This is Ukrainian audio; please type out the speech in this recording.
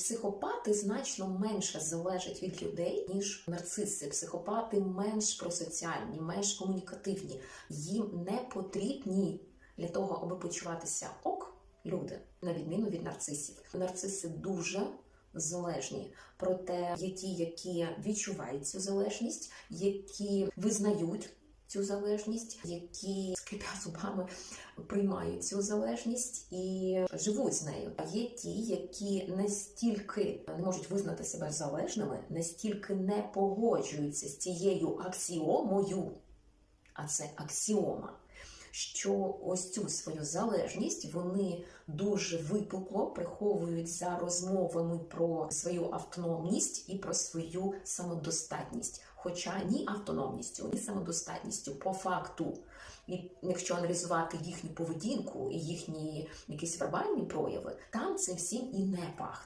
Психопати значно менше залежать від людей, ніж нарциси. Психопати менш просоціальні, менш комунікативні. Їм не потрібні для того, аби почуватися ок люди, на відміну від нарцисів. Нарциси дуже залежні. Проте є ті, які відчувають цю залежність, які визнають цю залежність, які скрипя зубами приймають цю залежність і живуть з нею. А є ті, які настільки не можуть визнати себе залежними, настільки не погоджуються з цією аксіомою, а це аксіома. Що ось цю свою залежність вони дуже випукло приховують за розмовами про свою автономність і про свою самодостатність. Хоча ні автономністю, ні самодостатністю по факту, і якщо аналізувати їхню поведінку і їхні якісь вербальні прояви, там цим всім і не пахне.